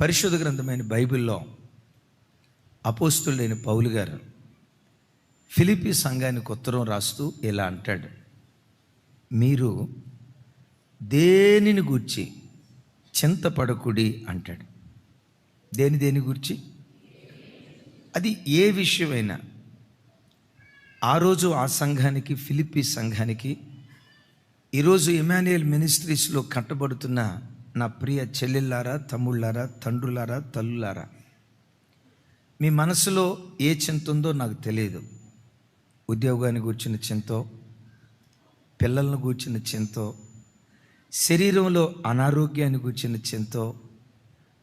పరిశుద్ధ గ్రంథమైన బైబిల్లో అపోస్తులైన పౌలు గారు ఫిలిపి సంఘానికి ఉత్తరం రాస్తూ ఇలా అంటాడు. మీరు దేనిని గూర్చి చింతపడకుడి అంటాడు. దేని దేని గురించి? అది ఏ విషయమైనా ఆ రోజు ఆ సంఘానికి ఫిలిపి సంఘానికి ఈరోజు ఇమాన్యుయల్ మినిస్ట్రీస్లో కట్టబడుతున్న నా ప్రియ చెల్లెళ్ళారా తమ్ముళ్ళారా తండ్రులారా తల్లులారా? మీ మనసులో ఏ చింత ఉందో నాకు తెలియదు. ఉద్యోగాన్ని కూర్చున్న చింతో పిల్లలను కూర్చున్న చింతో శరీరంలో అనారోగ్యాన్ని కూర్చున్న చింతో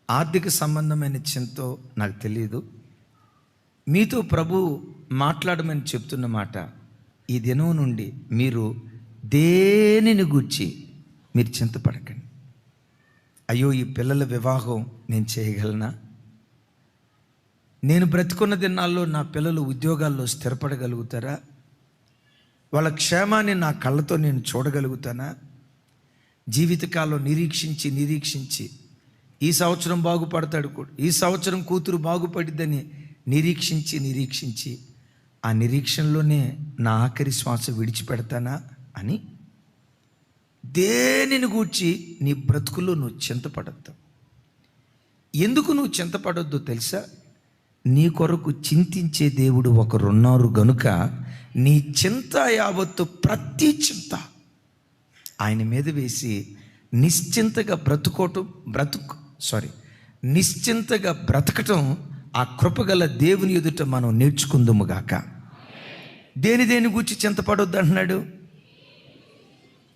ఆర్థిక సంబంధమైన చింతో నాకు తెలియదు. మీతో ప్రభు మాట్లాడమని చెప్తున్న మాట ఈ దినం నుండి మీరు దేనిని గూర్చి మీరు చింతపడకండి. అయ్యో ఈ పిల్లల వివాహం నేను చేయగలనా? నేను బ్రతికున్న దినాల్లో నా పిల్లలు ఉద్యోగాల్లో స్థిరపడగలుగుతారా? వాళ్ళ క్షేమాన్ని నా కళ్ళతో నేను చూడగలుగుతానా? జీవితకాలం నిరీక్షించి నిరీక్షించి ఈ సంవత్సరం బాగుపడతాడు కూడా ఈ సంవత్సరం కూతురు బాగుపడిద్దని నిరీక్షించి నిరీక్షించి ఆ నిరీక్షణలోనే నా ఆఖరి శ్వాస విడిచిపెడతానా అని దేనిని గూర్చి నీ బ్రతుకులో నువ్వు చింతపడద్దు? ఎందుకు నువ్వు చింతపడొద్దు తెలుసా? నీ కొరకు చింతించే దేవుడు ఒకరున్నారు గనుక నీ చింత యావత్తు ప్రతి చింత ఆయన మీద వేసి నిశ్చింతగా బ్రతుకోవటం బ్రతుకు సారీ నిశ్చింతగా బ్రతకటం ఆ కృపగల దేవుని ఎదుట మనం నేర్చుకుందాము గాక. దేని దేని గురించి చింతపడొద్దు అంటున్నాడు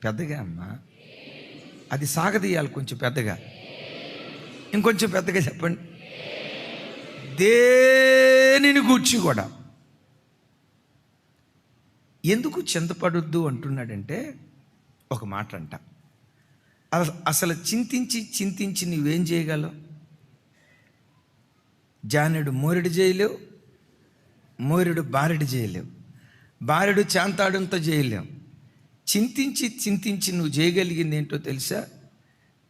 పెద్దగా అమ్మా. అది సాగదీయాలి కొంచెం పెద్దగా. ఇంకొంచెం పెద్దగా చెప్పండి. దేనిని గూర్చి కూడా. ఎందుకు చింతపడొద్దు అంటున్నాడంటే ఒక మాట అంట అసలు చింతించి చింతించి నువ్వేం చేయగలవు? జానుడు మోరెడు చేయలేవు మోరెడు బారెడు చేయలేవు బారెడు చాంతాడంతో చేయలేవు చింతించి చింతించి నువ్వు చేయగలిగింది ఏంటో తెలుసా?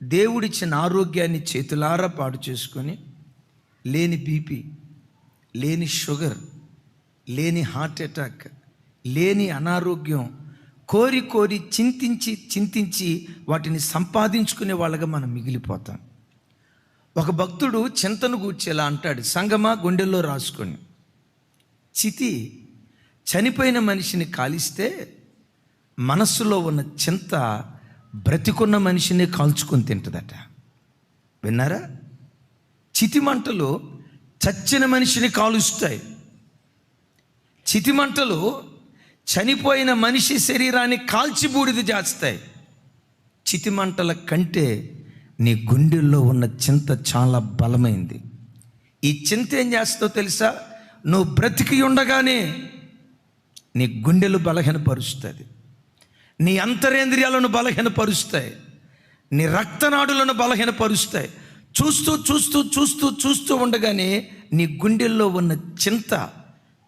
దేవుడిచ్చిన ఆరోగ్యాన్ని చేతులారా పాడు చేసుకొని లేని బీపీ లేని షుగర్ లేని హార్ట్ అటాక్ లేని అనారోగ్యం కోరి కోరి చింతించి చింతించి వాటిని సంపాదించుకునే వాళ్ళగా మనం మిగిలిపోతాం. ఒక భక్తుడు చింతను కూర్చేలా అంటాడు సంగమా గుండెల్లో రాసుకొని చితి చనిపోయిన మనిషిని కాలిస్తే మనస్సులో ఉన్న చింత బ్రతికున్న మనిషిని కాల్చుకొని తింటుందట. విన్నారా? చితిమంటలు చచ్చిన మనిషిని కాలుస్తాయి. చితిమంటలు చనిపోయిన మనిషి శరీరాన్ని కాల్చి బూడిద చేస్తాయి చితిమంటల కంటే నీ గుండెల్లో ఉన్న చింత చాలా బలమైంది. ఈ చింత ఏం చేస్తుందో తెలుసా? నువ్వు బ్రతికి ఉండగానే నీ గుండెలు బలహీనపరుస్తుంది. నీ అంతరేంద్రియాలను బలహీనపరుస్తాయి. నీ రక్తనాడులను బలహీనపరుస్తాయి. చూస్తూ చూస్తూ చూస్తూ చూస్తూ ఉండగానే నీ గుండెల్లో ఉన్న చింత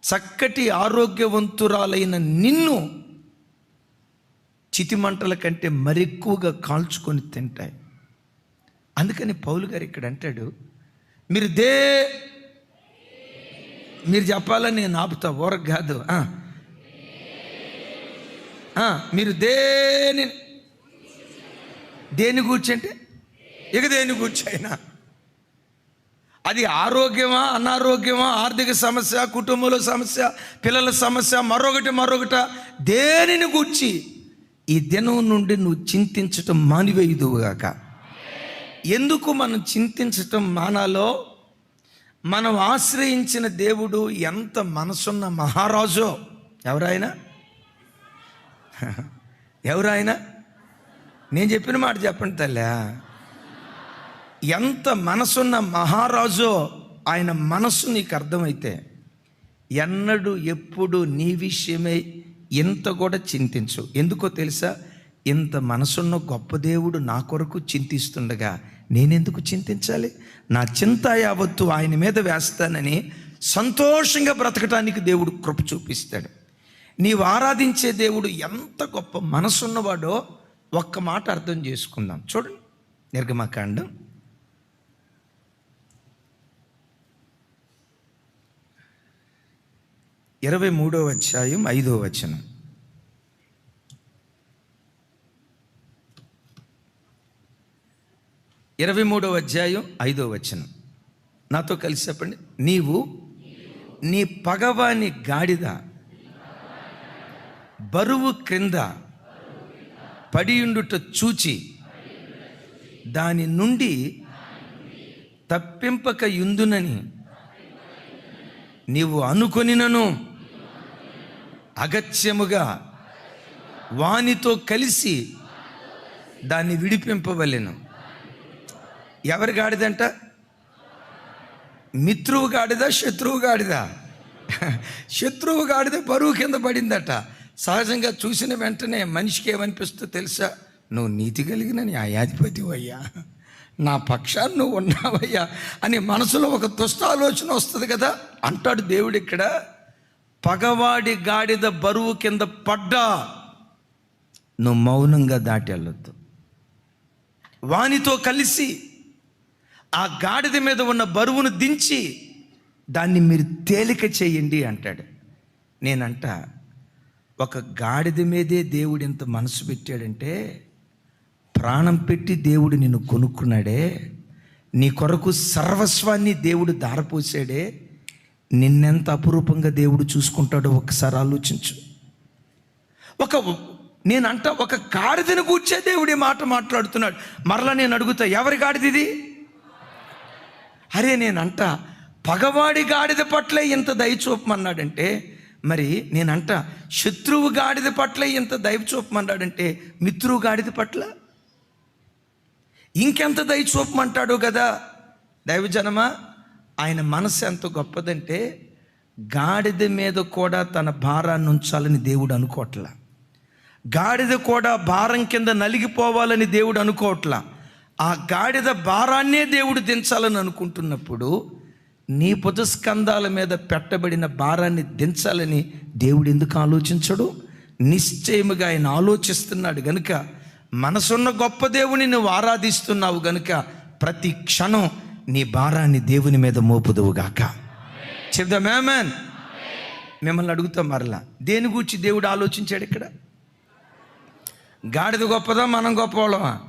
చక్కటి ఆరోగ్యవంతురాలైన నిన్ను చితిమంటల కంటే మరెక్కువగా కాల్చుకొని తింటాయి. అందుకని పౌలు గారు ఇక్కడ అంటాడు మీరు దే మీరు చెప్పాలని నేను ఆపుతా ఊరకు కాదు. ఆ. మీరు దేని దేని కూర్చంటే ఇక దేని కూర్చైనా అది ఆరోగ్యమా అనారోగ్యమా ఆర్థిక సమస్య కుటుంబంలో సమస్య పిల్లల సమస్య మరొకటి మరొకట దేనిని గూర్చి? ఈ దినం నుండి నువ్వు చింతించటం మానివేయుదువుగాక. ఎందుకు మనం చింతించటం మానాలో? మనం ఆశ్రయించిన దేవుడు ఎంత మనసున్న మహారాజో. ఎవరైనా ఎవరైనా నేను చెప్పిన మాట చెప్పండి తల్లి. ఎంత మనసున్న మహారాజో ఆయన మనసు నీకు అర్థమైతే ఎన్నడూ ఎప్పుడు నీ విషయమై ఇంత కూడా చింతించు. ఎందుకో తెలుసా? ఇంత మనసున్న గొప్ప దేవుడు నా కొరకు చింతిస్తుండగా నేనెందుకు చింతించాలి? నా చింత యావత్తు ఆయన మీద వేస్తానని సంతోషంగా బ్రతకటానికి దేవుడు కృప చూపిస్తాడు. నీవు ఆరాధించే దేవుడు ఎంత గొప్ప మనసున్నవాడో ఒక్క మాట అర్థం చేసుకుందాం. చూడండి నిర్గమకాండం. ఇరవై మూడో అధ్యాయం ఐదో వచనం. ఇరవై మూడవ అధ్యాయం ఐదో వచనం. నాతో కలిసి చెప్పండి. నీవు నీ పగవాని గాడిద బరువు క్రింద పడియుండుట చూచి దాని నుండి తప్పింపక యుందునని నీవు అనుకొనినను. అగత్యముగా వానితో కలిసి దాన్ని విడిపింపవలెను. ఎవరి గాడిదంట? మిత్రువు గాడిదా శత్రువు గాడిదా? శత్రువు గాడిద బరువు కింద పడిందట. సహజంగా చూసిన వెంటనే మనిషికి ఏమనిపిస్తుందో తెలుసా? నువ్వు నీతి కలిగిన న్యాయాధిపతి అయ్యా. నా పక్షాన్ని నువ్వు ఉన్నావయ్యా అని మనసులో ఒక దుష్ట ఆలోచన వస్తుంది కదా? అంటాడు దేవుడు ఇక్కడ పగవాడి గాడిద బరువు కింద పడ్డా నువ్వు మౌనంగా దాటి వెళ్ళొద్దు. వానితో కలిసి ఆ గాడిద మీద ఉన్న బరువును దించి దాన్ని మీరు తేలిక చేయండి అంటాడు. నేనంట ఒక గాడిద మీదే దేవుడు ఇంత మనసు పెట్టాడంటే ప్రాణం పెట్టి దేవుడు నిన్ను కొనుక్కున్నాడే నీ కొరకు సర్వస్వాన్ని దేవుడు దారపోసాడే నిన్నెంత అపురూపంగా దేవుడు చూసుకుంటాడో ఒకసారి ఆలోచించు. ఒక నేనంట ఒక గాడిదను కూర్చే దేవుడి మాట మాట్లాడుతున్నాడు. మరలా నేను అడుగుతా ఎవరి గాడిదిది? అరే నేనంట పగవాడి గాడిద పట్లే ఇంత దయ చూపమన్నాడంటే మరి నేనంట శత్రువు గాడిద పట్ల ఇంత దయ చూపమన్నాడంటే మిత్రువు గాడిద పట్ల? ఇంకెంత దయ చూపమంటాడు కదా దైవజనమా ఆయన మనసు ఎంత గొప్పదంటే గాడిద మీద కూడా తన భారాన్ని ఉంచాలని దేవుడు అనుకోవట్లా. గాడిద కూడా భారం కింద నలిగిపోవాలని దేవుడు అనుకోవట్లా. ఆ గాడిద భారాన్నే దేవుడు దించాలని అనుకుంటున్నప్పుడు నీ పుతస్కంధాల మీద పెట్టబడిన భారాన్ని దించాలని దేవుడు ఎందుకు ఆలోచించడు? నిశ్చయముగా ఆయన ఆలోచిస్తున్నాడు గనుక మనసున్న గొప్ప దేవుని నువ్వు ఆరాధిస్తున్నావు గనుక ప్రతి క్షణం నీ భారాన్ని దేవుని మీద మోపుదువుగాక చెప్దా మేమన్ మిమ్మల్ని అడుగుతాం మరలా దేని గురించి దేవుడు ఆలోచించాడు ఇక్కడ? గాడిద గొప్పదా మనం గొప్పవాళ్ళమా?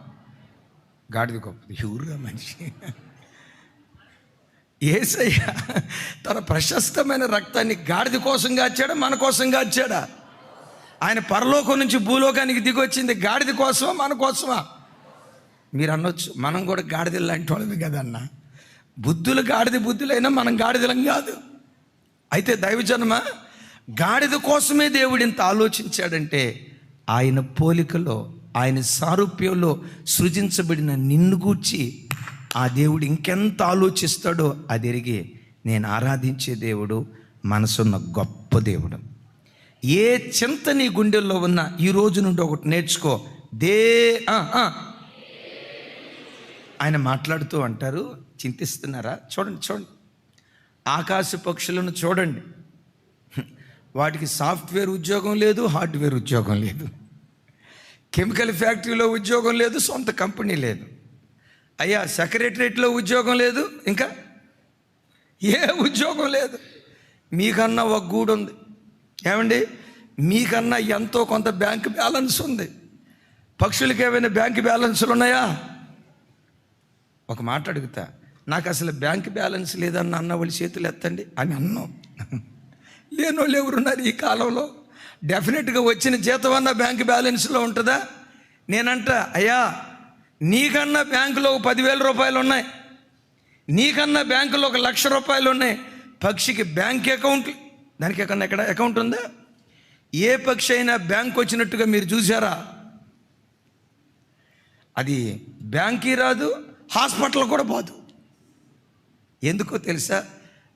గాడిద గొప్పది ఎవరుగా మనిషి? ఏసయ్య తన ప్రశస్తమైన రక్తాన్ని గాడిద కోసం కాచాడా మన కోసం కాచాడా ఆయన పరలోకం నుంచి భూలోకానికి దిగొచ్చింది గాడిద కోసమా మన కోసమా? మీరు అనొచ్చు మనం కూడా గాడిదలు లాంటి వాళ్ళమే కదన్న. బుద్ధులు గాడిద బుద్ధులైనా మనం గాడిదలం కాదు. అయితే దైవజన్మ గాడిద కోసమే దేవుడు ఇంత ఆలోచించాడంటే ఆయన పోలికలో ఆయన సారూప్యంలో సృజించబడిన నిన్ను గూర్చి ఆ దేవుడు ఇంకెంత ఆలోచిస్తాడో అది ఎరిగి నేను ఆరాధించే దేవుడు మనసున్న గొప్ప దేవుడు. ఏ చింత నీ గుండెల్లో ఉన్నా ఈ రోజు నుండి ఒకటి నేర్చుకో. దే ఆ, ఆయన మాట్లాడుతూ అంటారు చింతిస్తున్నారా? చూడండి చూడండి. ఆకాశ పక్షులను చూడండి. వాటికి సాఫ్ట్వేర్ ఉద్యోగం లేదు హార్డ్వేర్ ఉద్యోగం లేదు. కెమికల్ ఫ్యాక్టరీలో ఉద్యోగం లేదు సొంత కంపెనీ లేదు. అయ్యా సెక్రటరేట్లో ఉద్యోగం లేదు ఇంకా? ఏ ఉద్యోగం లేదు? మీకన్నా ఒక గూడు ఉంది ఏమండి? మీకన్నా ఎంతో కొంత బ్యాంక్ బ్యాలెన్స్ ఉంది. పక్షులకి ఏమైనా బ్యాంక్ బ్యాలెన్స్లు ఉన్నాయా? ఒక మాట అడుగుతా. నాకు అసలు బ్యాంక్ బ్యాలెన్స్ లేదన్న అన్న వాళ్ళు చేతులు ఎత్తండి. అని అన్నాం. లేనోళ్ళు ఎవరున్నారు ఈ కాలంలో? డెఫినెట్గా వచ్చిన జీతం అన్న బ్యాంక్ బ్యాలెన్స్లో ఉంటుందా? నేనంట అయ్యా నీకన్నా బ్యాంకులో ఒక పదివేల రూపాయలు ఉన్నాయి. నీకన్నా బ్యాంకులో ఒక లక్ష రూపాయలు ఉన్నాయి. పక్షికి బ్యాంక్ అకౌంట్ దానికి ఎక్కడ ఎక్కడ అకౌంట్ ఉందా? ఏ పక్షి అయినా బ్యాంక్ వచ్చినట్టుగా మీరు చూసారా అది బ్యాంక్కి రాదు హాస్పిటల్ కూడా పోదు. ఎందుకో తెలుసా?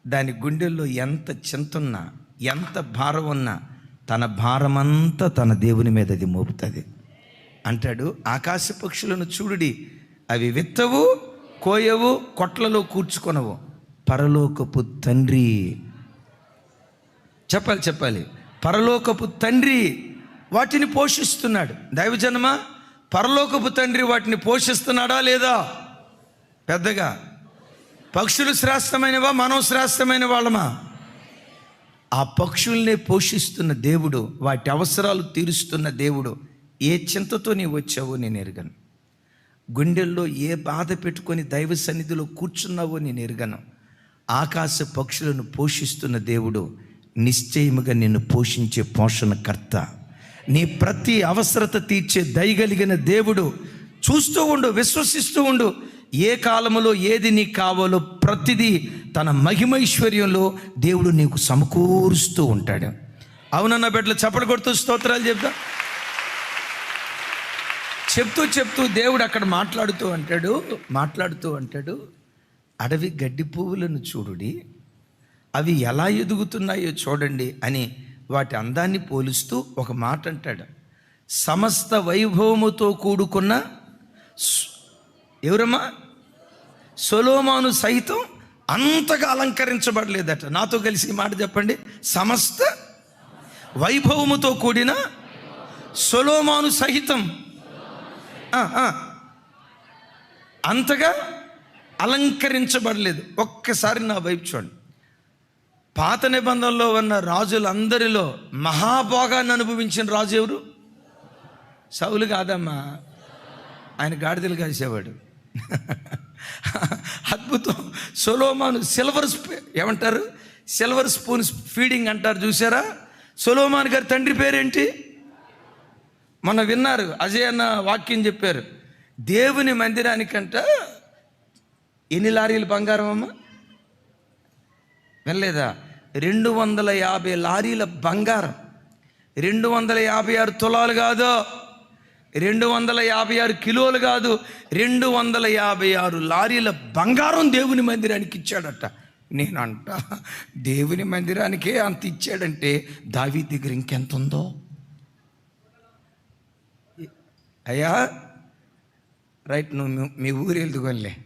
దాని గుండెల్లో ఎంత చింతున్నా ఎంత భారం ఉన్నా తన భారమంతా తన దేవుని మీద అది మోపుతుంది. అంటాడు ఆకాశ పక్షులను చూడుడి అవి విత్తవు కోయవు కొట్లలో కూర్చుకొనవు. పరలోకపు తండ్రి. చెప్పాలి చెప్పాలి. పరలోకపు తండ్రి వాటిని పోషిస్తున్నాడు. దైవజనమా? పరలోకపు తండ్రి వాటిని పోషిస్తున్నాడా లేదా? పెద్దగా పక్షులు శ్రేష్టమైనవా? మనం శ్రేష్టమైన వాళ్ళమా? ఆ పక్షుల్నే పోషిస్తున్న దేవుడు వాటి అవసరాలు తీరుస్తున్న దేవుడు ఏ చింతతో నీ వచ్చావో నేను ఎరగను. గుండెల్లో ఏ బాధ పెట్టుకొని దైవ సన్నిధిలో కూర్చున్నావో నేను ఎరగను. ఆకాశ పక్షులను పోషిస్తున్న దేవుడు నిశ్చయముగా నిన్ను పోషించే పోషణకర్త. నీ ప్రతి అవసరత తీర్చే దయగలిగిన దేవుడు చూస్తూ ఉండు విశ్వసిస్తూ ఉండు. ఏ కాలములో ఏది నీకు కావాలో ప్రతిదీ తన మహిమైశ్వర్యంలో దేవుడు నీకు సమకూరుస్తూ ఉంటాడు. అవునన్న బిడ్డలు చప్పలు కొడుతూ స్తోత్రాలు చెప్తా చెప్తూ చెప్తూ దేవుడు అక్కడ మాట్లాడుతూ అంటాడు మాట్లాడుతూ అంటాడు అడవి గడ్డి పువ్వులను చూడుడి అవి ఎలా ఎదుగుతున్నాయో చూడండి అని వాటి అందాన్ని పోలుస్తూ ఒక మాట అంటాడు. సమస్త వైభవముతో కూడుకున్న ఎవరమ్మా? సొలోమాను సైతం అంతగా అలంకరించబడలేదట. నాతో కలిసి మాట చెప్పండి. సమస్త వైభవముతో కూడిన సొలోమాను సహితం అంతగా అలంకరించబడలేదు. ఒక్కసారి నా వైపు చూడండి. పాత నిబంధనలో ఉన్న రాజులందరిలో మహాభోగాన్ని అనుభవించిన రాజు ఎవరు? సౌలు కాదమ్మా. ఆయన గాడిదలు కాసేవాడు. అద్భుతం. సొలోమాను సిల్వర్ స్పూ ఏమంటారు? సిల్వర్ స్పూన్ ఫీడింగ్ అంటారు చూసారా? సొలోమాన్ గారి తండ్రి పేరేంటి? మొన్న విన్నారు అజయ్ అన్న వాక్యం చెప్పారు. దేవుని మందిరానికంట ఎన్ని లారీలు బంగారం అమ్మ? వెళ్ళలేదా రెండు వందల యాభై లారీల బంగారం. రెండు వందల యాభై ఆరు తులాలు కాదు. రెండు వందల యాభై ఆరు కిలోలు కాదు. రెండు వందల యాభై ఆరు లారీల బంగారం దేవుని మందిరానికి ఇచ్చాడట. నేనంట దేవుని మందిరానికే అంత ఇచ్చాడంటే దావి దగ్గర ఇంకెంత ఉందో? అయ్యా రైట్ నువ్వు మీ- ఊరు వెళ్తుకోలే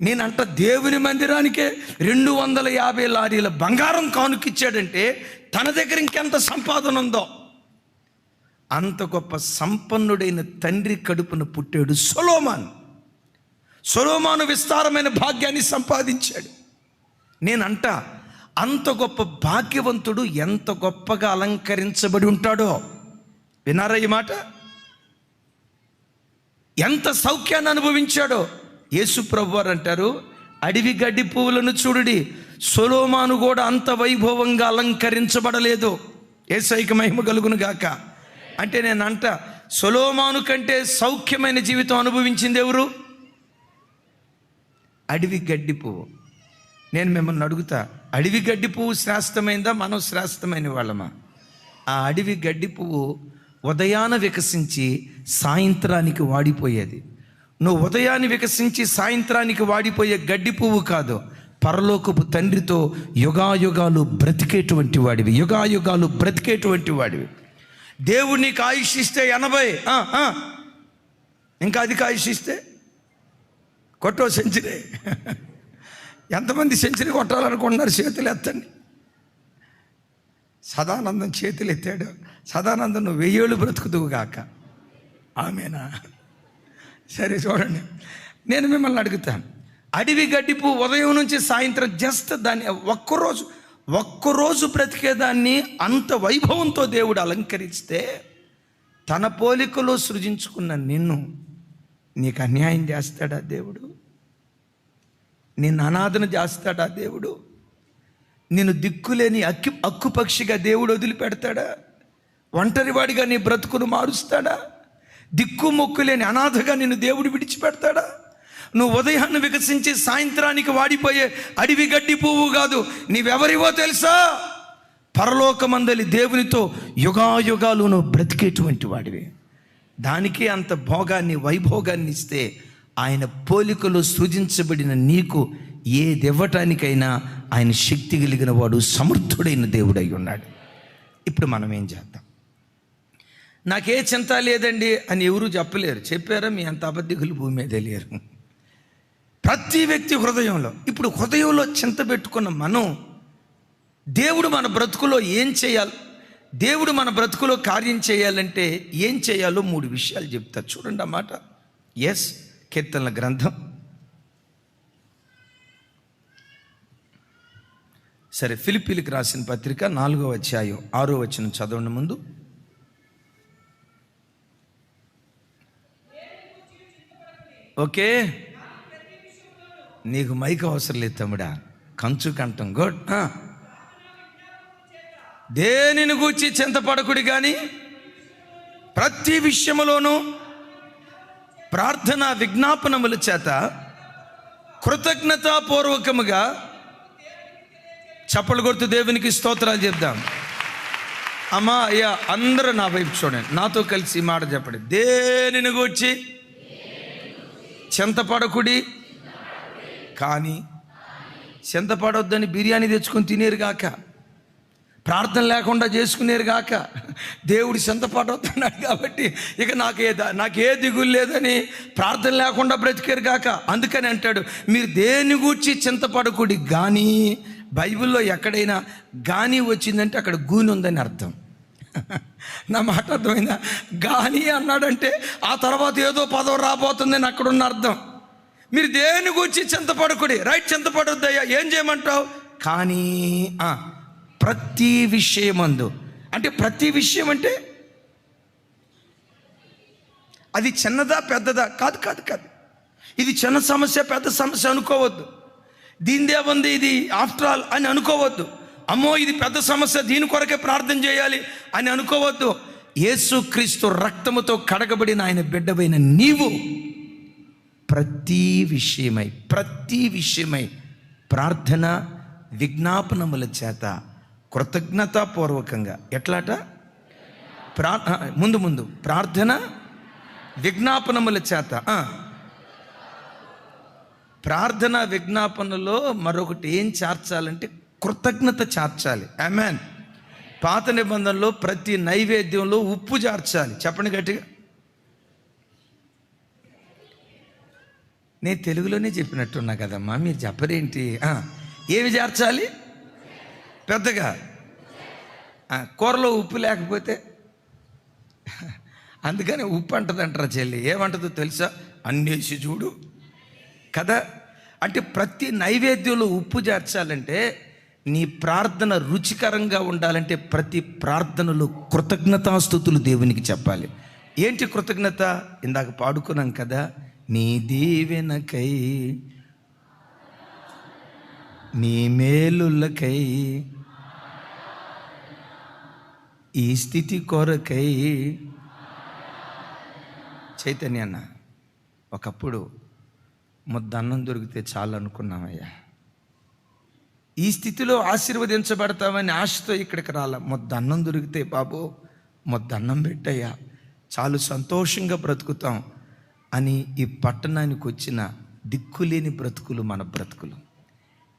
నేనంట దేవుని మందిరానికే రెండు వందల యాభై లారీల బంగారం కానుకిచ్చాడంటే తన దగ్గర ఇంకెంత సంపాదన ఉందో? అంత గొప్ప సంపన్నుడైన తండ్రి కడుపున పుట్టాడు సొలోమాన్. సొలోమాను విస్తారమైన భాగ్యాన్ని సంపాదించాడు. నేనంట అంత గొప్ప భాగ్యవంతుడు ఎంత గొప్పగా అలంకరించబడి ఉంటాడో? వినారా ఈ మాట? ఎంత సౌఖ్యాన్ని అనుభవించాడో. యేసు ప్రభు వారు అంటారు అడవి గడ్డి పువ్వులను చూడుడి సొలోమాను కూడా అంత వైభవంగా అలంకరించబడలేదు. ఏసైకి మహిమ కలుగును గాక. అంటే నేను అంట సొలోమాను కంటే సౌఖ్యమైన జీవితం అనుభవించింది ఎవరు? అడవి గడ్డి పువ్వు. నేను మిమ్మల్ని అడుగుతా అడవి గడ్డి పువ్వు శ్రేష్టమైందా? మనం శ్రేష్టమైన వాళ్ళమా? ఆ అడవి గడ్డి పువ్వు ఉదయాన వికసించి సాయంత్రానికి వాడిపోయేది. నువ్వు ఉదయాన్ని వికసించి సాయంత్రానికి వాడిపోయే గడ్డి పువ్వు కాదు పరలోకపు తండ్రితో యుగాయుగాలు బ్రతికేటువంటి వాడివి యుగాయుగాలు బ్రతికేటువంటి వాడివి. దేవుడు నీకు ఆయుష్ ఇస్తే ఎనభై ఇంకా అధిక ఆయుష్ ఇస్తే కొట్టో సెంచరీ. ఎంతమంది సెంచరీ కొట్టాలనుకుంటున్నారు చేతులు ఎత్తండి. సదానందం చేతులు ఎత్తాడు సదానందం నువ్వు వెయ్యేళ్ళు బ్రతుకుదువు గాక. ఆమెనా? సరే చూడండి. నేను మిమ్మల్ని అడుగుతాను. అడవి గడ్డిపు ఉదయం నుంచి సాయంత్రం జస్ట్ దాన్ని ఒక్కరోజు ఒక్కరోజు బ్రతికేదాన్ని అంత వైభవంతో దేవుడు అలంకరిస్తే తన పోలికలో సృజించుకున్న నిన్ను నీకు అన్యాయం చేస్తాడా దేవుడు? నిన్ను అనాథన చేస్తాడా దేవుడు? నేను దిక్కులేని అక్కి అక్కుపక్షిగా దేవుడు వదిలిపెడతాడా? ఒంటరివాడిగా నీ బ్రతుకును మారుస్తాడా? దిక్కు మొక్కు లేని అనాథగా నిన్ను దేవుడు విడిచిపెడతాడా? నువ్వు ఉదయాన్ని వికసించి సాయంత్రానికి వాడిపోయే అడవి గడ్డి పువ్వు కాదు నీవెవరివో తెలుసా? పరలోకమందలి దేవునితో యుగాయుగాలు నువ్వు బ్రతికేటువంటి వాడివి. దానికి అంత భోగాన్ని వైభోగాన్ని ఇస్తే ఆయన పోలికలో సృజించబడిన నీకు ఏది ఇవ్వటానికైనా ఆయన శక్తి కలిగిన వాడు సమర్థుడైన దేవుడై ఉన్నాడు. ఇప్పుడు మనం ఏం చేద్దాం? నాకే చింత లేదండి అని ఎవరూ చెప్పలేరు. చెప్పారా? మీ అంత అబద్ధికులు భూమి మీద లేరు. ప్రతి వ్యక్తి హృదయంలో ఇప్పుడు హృదయంలో చింత పెట్టుకున్న మనం దేవుడు మన బ్రతుకులో ఏం చేయాలి? దేవుడు మన బ్రతుకులో కార్యం చేయాలంటే ఏం చేయాలో మూడు విషయాలు చెప్తారు. చూడండి అన్నమాట ఎస్ కీర్తనల గ్రంథం. సరే ఫిలిపీలకు రాసిన పత్రిక నాలుగో అధ్యాయం ఆరో వచ్చిన చదవండి ముందు. ఓకే? నీకు మైక్ అవసరం లేదు తమ్ముడా. కంచు కంఠం గుడ్. దేనిని గూర్చి చింతపడకుడి కానీ ప్రతి విషయములోనూ ప్రార్థన విజ్ఞాపనముల చేత కృతజ్ఞతాపూర్వకముగా చప్పలు కొడుతూ దేవునికి స్తోత్రాలు చెప్దాం. అమ్మా అయ్యా అందరూ నా వైపు చూడండి. నాతో కలిసి ఈ మాట చెప్పండి. దేనిని గూర్చి? చింతపడకుడి. కానీ చింతపడొద్దని బిర్యానీ తెచ్చుకొని తినేరు గాక. ప్రార్థన లేకుండా చేసుకునేరు గాక. దేవుడు చింతపడొద్దన్నాడు కాబట్టి ఇక నాకే నాకే దిగులు లేదని ప్రార్థన లేకుండా బ్రతికేరు గాక. అందుకని అంటాడు మీరు దేని గూర్చి చింతపడకుడి? కానీ బైబిల్లో ఎక్కడైనా గాని వచ్చిందంటే అక్కడ గూని ఉందని అర్థం. నా మాట అర్థమైందా? గాని అన్నాడంటే ఆ తర్వాత ఏదో పదవి రాబోతుందని అక్కడున్న అర్థం. మీరు దేని గురించి చింతపడకుడి? రైట్ చింతపడొద్దయ్యా. ఏం చేయమంటావు? కానీ ఆ, ప్రతి విషయమందు. అంటే ప్రతి విషయం అంటే అది చిన్నదా పెద్దదా? కాదు కాదు కాదు. ఇది చిన్న సమస్య పెద్ద సమస్య అనుకోవద్దు. దీనిదే ఉంది ఇది ఆఫ్టర్ ఆల్ అని అనుకోవద్దు. అమ్మో ఇది పెద్ద సమస్య దీని కొరకే ప్రార్థన చేయాలి అని అనుకోవద్దు. యేసుక్రీస్తు రక్తముతో కడగబడిన ఆయన బిడ్డవైన నీవు ప్రతి విషయమై ప్రతి విషయమై ప్రార్థన విజ్ఞాపనముల చేత కృతజ్ఞతాపూర్వకంగా ఎట్లాట? ప్రా ముందు ముందు. ప్రార్థన విజ్ఞాపనముల చేత. ప్రార్థన విజ్ఞాపనలో మరొకటి ఏం చేర్చాలంటే కృతజ్ఞత చేర్చాలి. అమెన్ పాత నిబంధనలో ప్రతి నైవేద్యంలో ఉప్పు చేర్చాలి. చెప్పండి గట్టిగా. నేను తెలుగులోనే చెప్పినట్టున్నా కదమ్మా మీరు చెప్పరేంటి? ఏమి చేర్చాలి? పెద్దగా. కూరలో ఉప్పు లేకపోతే? అందుకని ఉప్పు అంటదంటారా చెల్లి. ఏమంటదో తెలుసా? అన్నేసి చూడు. కదా అంటే ప్రతి నైవేద్యంలో ఉప్పు చేర్చాలంటే నీ ప్రార్థన రుచికరంగా ఉండాలంటే ప్రతి ప్రార్థనలో కృతజ్ఞతాస్థుతులు దేవునికి చెప్పాలి. ఏంటి కృతజ్ఞత? ఇందాక పాడుకున్నాం కదా నీ దీవెనకై నీ మేలులకై ఈ స్థితి కొరకై. చైతన్య అన్న ఒకప్పుడు ముద్ద అన్నం దొరికితే చాలు అనుకున్నామయ్యా. ఈ స్థితిలో ఆశీర్వదించబడతామని ఆశతో ఇక్కడికి రాల. ముద్ద అన్నం దొరికితే బాబు ముద్ద అన్నం పెట్టయ్యా. చాలు సంతోషంగా బ్రతుకుతాం అని ఈ పట్టణానికి వచ్చిన దిక్కులేని బ్రతుకులు మన బ్రతుకులు.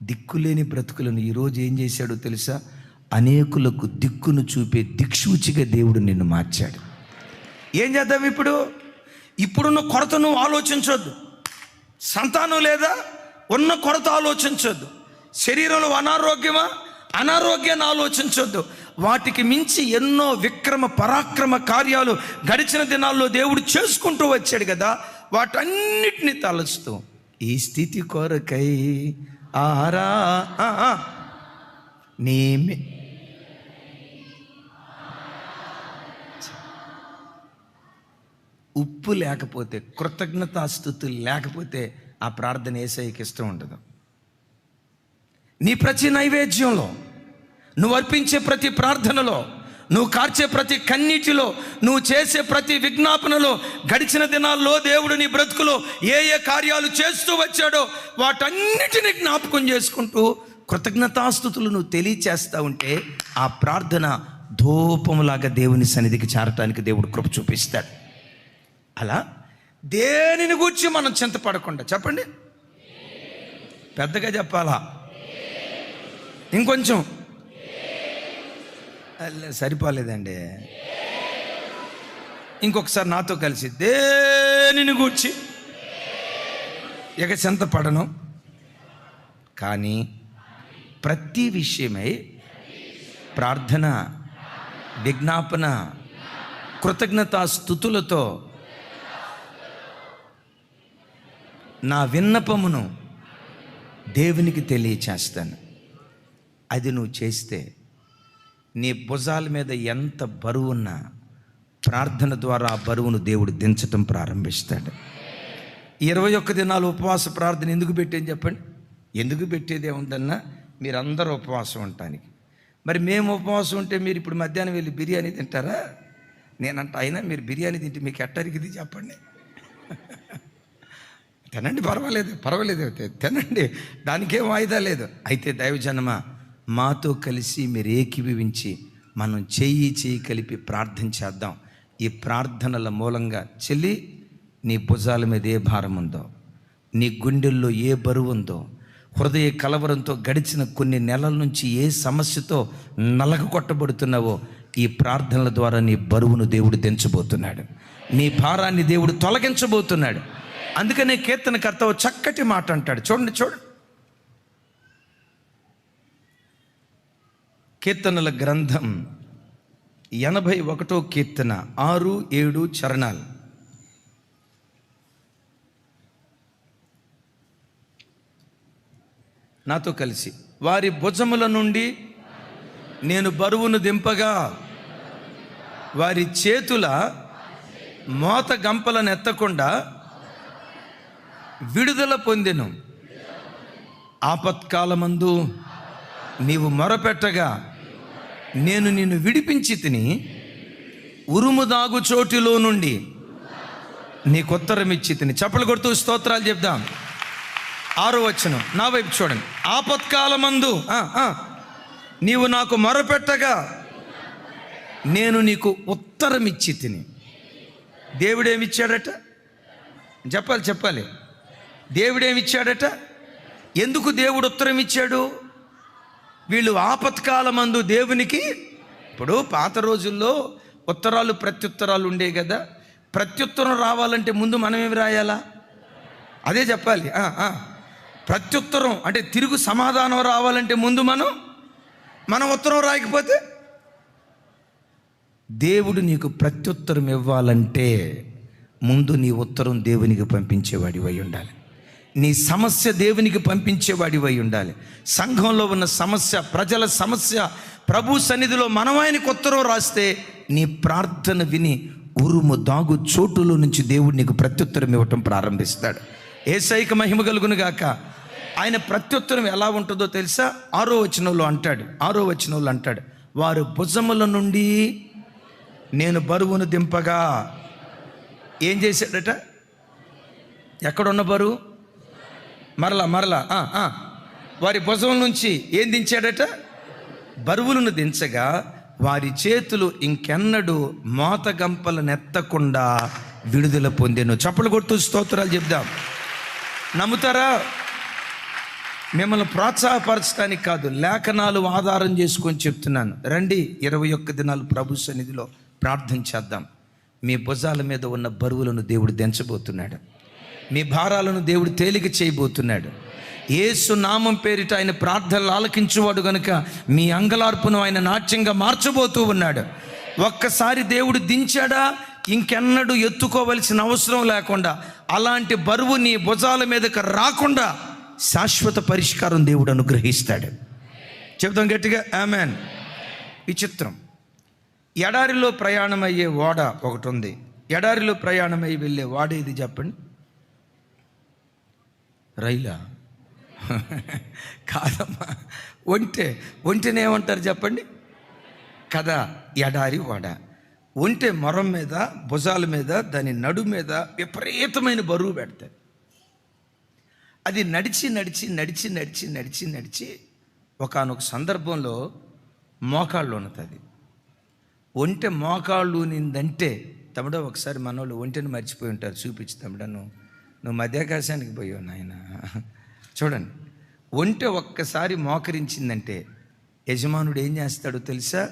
దిక్కులేని బ్రతుకులను ఈరోజు ఏం చేశాడో తెలుసా? అనేకులకు దిక్కును చూపే దిక్సూచిగా దేవుడు నిన్ను మార్చాడు. ఏం చేద్దాం ఇప్పుడు? ఇప్పుడున్న కొరతను ఆలోచించొద్దు. సంతానం లేదా? ఉన్న కొరత ఆలోచించొద్దు. శరీరంలో అనారోగ్యమా? అనారోగ్యాన్ని ఆలోచించొద్దు. వాటికి మించి ఎన్నో విక్రమ పరాక్రమ కార్యాలు గడిచిన దినాల్లో దేవుడు చేసుకుంటూ వచ్చాడు కదా వాటన్నిటిని తలుస్తూ ఈ స్థితి కొరకై ఆరా ఆ, ఆ. నీ ఉప్పు లేకపోతే కృతజ్ఞతాస్థుతులు లేకపోతే ఆ ప్రార్థన ఏసైకి ఇష్టం ఉండదు. నీ ప్రతి నైవేద్యంలో నువ్వు అర్పించే ప్రతి ప్రార్థనలో నువ్వు కార్చే ప్రతి కన్నీటిలో నువ్వు చేసే ప్రతి విజ్ఞాపనలో గడిచిన దినాల్లో దేవుడు నీ బ్రతుకులో ఏ ఏ కార్యాలు చేస్తూ వచ్చాడో వాటన్నిటిని జ్ఞాపకం చేసుకుంటూ కృతజ్ఞతాస్థుతులు నువ్వు తెలియచేస్తూ ఉంటే ఆ ప్రార్థన ధూపంలాగా దేవుని సన్నిధికి చేరటానికి దేవుడు కృప చూపిస్తాడు. అలా? దేనిని గూర్చి మనం చింతపడకుండా? చెప్పండి. పెద్దగా చెప్పాలా? ఇంకొంచెం. సరిపోలేదండి. ఇంకొకసారి నాతో కలిసి దేనిని గూర్చి? ఇక చింతపడను. కానీ ప్రతి విషయమై ప్రార్థన విజ్ఞాపన కృతజ్ఞతా స్థుతులతో నా విన్నపమును దేవునికి తెలియచేస్తాను. అది నువ్వు చేస్తే నీ భుజాల మీద ఎంత బరువున్నా ప్రార్థన ద్వారా ఆ బరువును దేవుడు దించటం ప్రారంభిస్తాడు. ఇరవై ఒక్క దినాలు ఉపవాస ప్రార్థన ఎందుకు పెట్టేది చెప్పండి? ఎందుకు పెట్టేదే ఉందన్నా మీరందరూ ఉపవాసం ఉండటానికి. మరి మేము ఉపవాసం ఉంటే మీరు ఇప్పుడు మధ్యాహ్నం వెళ్ళి బిర్యానీ తింటారా? నేనంట అయినా మీరు బిర్యానీ తింటే మీకు ఎట్టరికిది చెప్పండి? తినండి పర్వాలేదు పర్వాలేదు అయితే తినండి. దానికేం వాయిదా లేదు. అయితే దైవజనమ మాతో కలిసి మీరు ఏకీభవించి మనం చెయ్యి చెయ్యి కలిపి ప్రార్థన చేద్దాం. ఈ ప్రార్థనల మూలంగా చెల్లి నీ భుజాల మీద ఏ భారం ఉందో నీ గుండెల్లో ఏ బరువు ఉందో హృదయ కలవరంతో గడిచిన కొన్ని నెలల నుంచి ఏ సమస్యతో నలగ కొట్టబడుతున్నావో ఈ ప్రార్థనల ద్వారా నీ బరువును దేవుడు దించబోతున్నాడు నీ భారాన్ని దేవుడు తొలగించబోతున్నాడు. అందుకనే కీర్తనకర్త ఓ చక్కటి మాట అంటాడు. చూడండి చూడండి. కీర్తనల గ్రంథం ఎనభై ఒకటో కీర్తన ఆరు ఏడు చరణాలు. నాతో కలిసి. వారి భుజముల నుండి నేను బరువును దింపగా వారి చేతుల మోత గంపలను ఎత్తకుండా విడుదల పొందెను. ఆపత్కాలమందు నీవు మొరపెట్టగా నేను నిన్ను విడిపించి తిని ఉరుము దాగు చోటిలో నుండి నీకు ఉత్తరం ఇచ్చి తిని చప్పలు కొడుతూ స్తోత్రాలు చెప్దాం. ఆరో వచ్చను నా వైపు చూడండి. ఆపత్కాలమందు నీవు నాకు మొరపెట్టగా నేను నీకు ఉత్తరం ఇచ్చి తిని. దేవుడేమిచ్చాడట? చెప్పాలి చెప్పాలి. దేవుడేమిచ్చాడట? ఎందుకు దేవుడు ఉత్తరం ఇచ్చాడు వీళ్ళు ఆపత్కాలమందు దేవునికి ఇప్పుడు పాత రోజుల్లో ఉత్తరాలు ప్రత్యుత్తరాలు ఉండే కదా ప్రత్యుత్తరం రావాలంటే ముందు మనం ఏమి రాయాలా? అదే చెప్పాలి. ప్రత్యుత్తరం అంటే తిరుగు సమాధానం రావాలంటే ముందు మనం మనం ఉత్తరం రాయకపోతే? దేవుడు నీకు ప్రత్యుత్తరం ఇవ్వాలంటే ముందు నీ ఉత్తరం దేవునికి పంపించేవాడివై ఉండాలి. నీ సమస్య దేవునికి పంపించేవాడి అయి ఉండాలి. సంఘంలో ఉన్న సమస్య ప్రజల సమస్య ప్రభు సన్నిధిలో మనం ఆయనకు ఉత్తరం రాస్తే నీ ప్రార్థన విని ఉరుము దాగు చోటులో నుంచి దేవుడు నీకు ప్రత్యుత్తరం ఇవ్వటం ప్రారంభిస్తాడు. ఏసైక మహిమ కలుగును గాక. ఆయన ప్రత్యుత్తరం ఎలా ఉంటుందో తెలుసా? ఆరో వచనంలో అంటాడు. ఆరో వచనంలో అంటాడు. వారు భుజముల నుండి నేను బరువును దింపగా. ఏం చేశాడట? ఎక్కడున్న బరువు? మరలా మరలా వారి భుజం నుంచి ఏం దించాడట? బరువులను దించగా వారి చేతులు ఇంకెన్నడూ మోతగంపలు నెత్తకుండా విడుదల పొందాను. చప్పలు కొట్టు స్తోత్రాలు చెప్దాం. నమ్ముతారా? మిమ్మల్ని ప్రోత్సాహపరచడానికి కాదు లేఖనాలు ఆధారం చేసుకొని చెప్తున్నాను. రండి ఇరవై ఒక్క దినాలు ప్రభు సన్నిధిలో ప్రార్థన చేద్దాం. మీ భుజాల మీద ఉన్న బరువులను దేవుడు దించబోతున్నాడు. మీ భారాలను దేవుడు తేలిక చేయబోతున్నాడు. ఏసు నామం పేరిట ఆయన ప్రార్థనలు ఆలకించువాడు గనుక మీ అంగలార్పును ఆయన నాట్యంగా మార్చబోతూ ఉన్నాడు. ఒక్కసారి దేవుడు దించాడా? ఇంకెన్నడూ ఎత్తుకోవలసిన అవసరం లేకుండా అలాంటి బరువు నీ భుజాల మీదకి రాకుండా శాశ్వత పరిష్కారం దేవుడు అనుగ్రహిస్తాడు. చెబుతాం గట్టిగా ఆమెన్. విచిత్రం ఎడారిలో ప్రయాణమయ్యే ఓడ ఒకటి ఉంది. ఎడారిలో ప్రయాణం అయ్యి వెళ్ళే వాడ ఇది చెప్పండి? రైలా? కాదమ్మా. ఒంటె ఏమంటారు చెప్పండి? కదా ఎడారి వడ. ఒంటె మొరం మీద భుజాల మీద దాని నడు మీద విపరీతమైన బరువు పెడతాయి. అది నడిచి నడిచి నడిచి నడిచి నడిచి నడిచి ఒకానొక సందర్భంలో మోకాళ్ళు ఉన్నది ఒంటె మోకాళ్ళు నిందంటే తమ్ముడు ఒకసారి మనోళ్ళు ఒంటెని మర్చిపోయి ఉంటారు. చూపించి తమిడను నువ్వు మధ్యాకాశానికి పోయావు నాయన. చూడండి ఒంటె ఒక్కసారి మోకరించిందంటే యజమానుడు ఏం చేస్తాడో తెలుసా?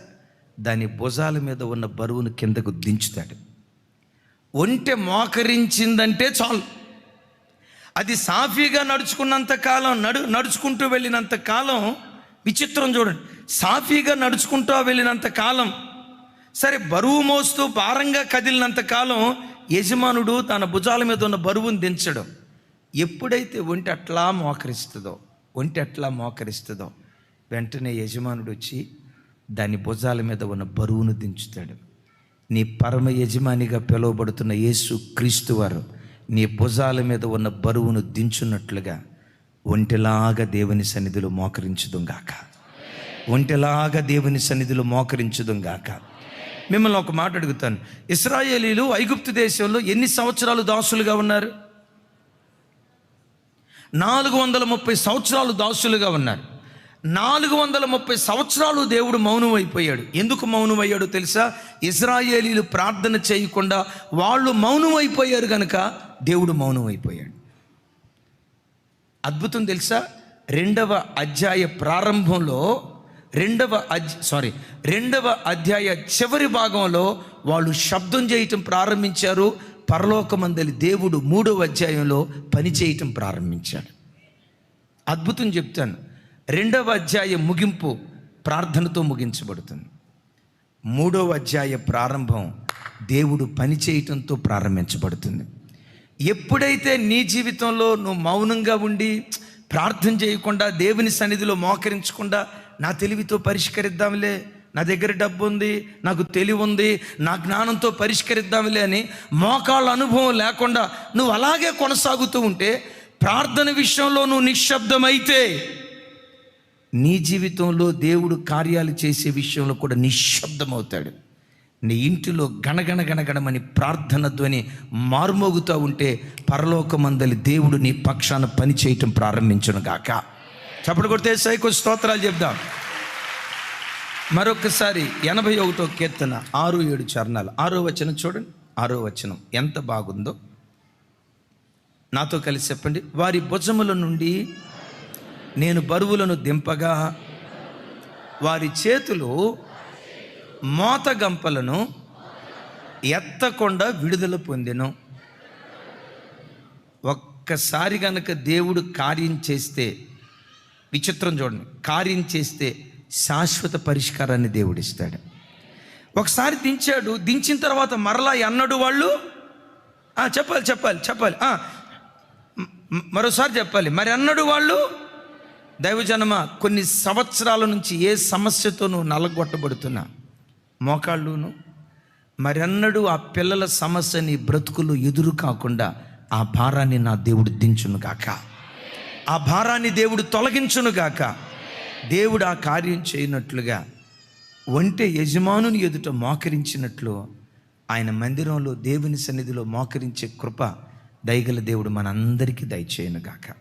దాని భుజాల మీద ఉన్న బరువును కిందకు దించుతాడు. ఒంటె మోకరించిందంటే చాలు. అది సాఫీగా నడుచుకున్నంత కాలం నడు నడుచుకుంటూ వెళ్ళినంత కాలం విచిత్రం చూడండి సాఫీగా నడుచుకుంటూ వెళ్ళినంత కాలం సరే బరువు మోస్తూ భారంగా కదిలినంత కాలం యజమానుడు తన భుజాల మీద ఉన్న బరువును దించడం. ఎప్పుడైతే ఒంటి అట్లా మోకరిస్తుందో ఒంటి అట్లా మోకరిస్తుందో వెంటనే యజమానుడు వచ్చి దాని భుజాల మీద ఉన్న బరువును దించుతాడు. నీ పరమ యజమానిగా పిలువబడుతున్న యేసు క్రీస్తు వారు నీ భుజాల మీద ఉన్న బరువును దించున్నట్లుగా ఒంటిలాగా దేవుని సన్నిధిలో మోకరించుదుంగాక ఒంటిలాగా దేవుని సన్నిధిలో మోకరించుదుంగాక మిమ్మల్ని ఒక మాట అడుగుతాను. ఇస్రాయేలీలు ఐగుప్తు దేశంలో ఎన్ని సంవత్సరాలు దాసులుగా ఉన్నారు? నాలుగు వందల ముప్పై సంవత్సరాలు దాసులుగా ఉన్నారు. నాలుగు వందల ముప్పై సంవత్సరాలు దేవుడు మౌనం అయిపోయాడు ఎందుకు మౌనం అయ్యాడు తెలుసా? ఇజ్రాయేలీలు ప్రార్థన చేయకుండా వాళ్ళు మౌనం అయిపోయారు కనుక దేవుడు మౌనం అయిపోయాడు అద్భుతం తెలుసా? రెండవ అధ్యాయ ప్రారంభంలో రెండవ అధ్య సారీ రెండవ అధ్యాయ చివరి భాగంలో వాళ్ళు శబ్దం చేయటం ప్రారంభించారు. పరలోకమందలి దేవుడు మూడవ అధ్యాయంలో పని చేయటం ప్రారంభించాడు. అద్భుతం చెప్తాను. రెండవ అధ్యాయ ముగింపు ప్రార్థనతో ముగించబడుతుంది. మూడవ అధ్యాయ ప్రారంభం దేవుడు పని చేయటంతో ప్రారంభించబడుతుంది. ఎప్పుడైతే నీ జీవితంలో నువ్వు మౌనంగా ఉండి ప్రార్థన చేయకుండా దేవుని సన్నిధిలో మోకరించకుండా నా తెలివితో పరిష్కరిద్దాంలే నా దగ్గర డబ్బు ఉంది నాకు తెలివి ఉంది నా జ్ఞానంతో పరిష్కరిద్దాంలే అని మోకాళ్ళ అనుభవం లేకుండా నువ్వు అలాగే కొనసాగుతూ ఉంటే ప్రార్థన విషయంలో నువ్వు నిశ్శబ్దమైతే నీ జీవితంలో దేవుడు కార్యాలు చేసే విషయంలో కూడా నిశ్శబ్దమవుతాడు. నీ ఇంటిలో గణగణ గణగణమని ప్రార్థన ధ్వని మారుమోగుతూ ఉంటే పరలోకమందలి దేవుడు నీ పక్షాన పనిచేయటం ప్రారంభించును గాక. చప్పుడు కొడితే సైకు స్తోత్రాలు చెప్దాం. మరొకసారి ఎనభై ఒకటో కీర్తన ఆరు ఏడు చరణాలు. ఆరో వచనం చూడండి. ఆరో వచనం ఎంత బాగుందో. నాతో కలిసి చెప్పండి. వారి భుజముల నుండి నేను బరువులను దింపగా వారి చేతులు మోతగంపలను ఎత్తకుండా విడుదల పొందెను. ఒక్కసారి కనుక దేవుడు కార్యం చేస్తే విచిత్రం చూడండి. కార్యం చేస్తే శాశ్వత పరిష్కారాన్ని దేవుడిస్తాడు. ఒకసారి దించాడు దించిన తర్వాత మరలా అన్నడు వాళ్ళు? చెప్పాలి చెప్పాలి చెప్పాలి. మరోసారి చెప్పాలి. మరి అన్నడు వాళ్ళు? దైవజనమ కొన్ని సంవత్సరాల నుంచి ఏ సమస్యతో నువ్వు నలగొట్టబడుతున్నా. మోకాళ్ళును. మరన్నడు ఆ పిల్లల సమస్యని బ్రతుకులు ఎదురు కాకుండా ఆ భారాన్ని నా దేవుడు దించును కాక ఆ భారాన్ని దేవుడు తొలగించునుగాక దేవుడు ఆ కార్యం చేయనట్లుగా ఒంటె యజమానుని ఎదుట మోకరించినట్లు ఆయన మందిరంలో దేవుని సన్నిధిలో మోకరించే కృప దయగల దేవుడు మనందరికీ దయచేయనుగాక గాక.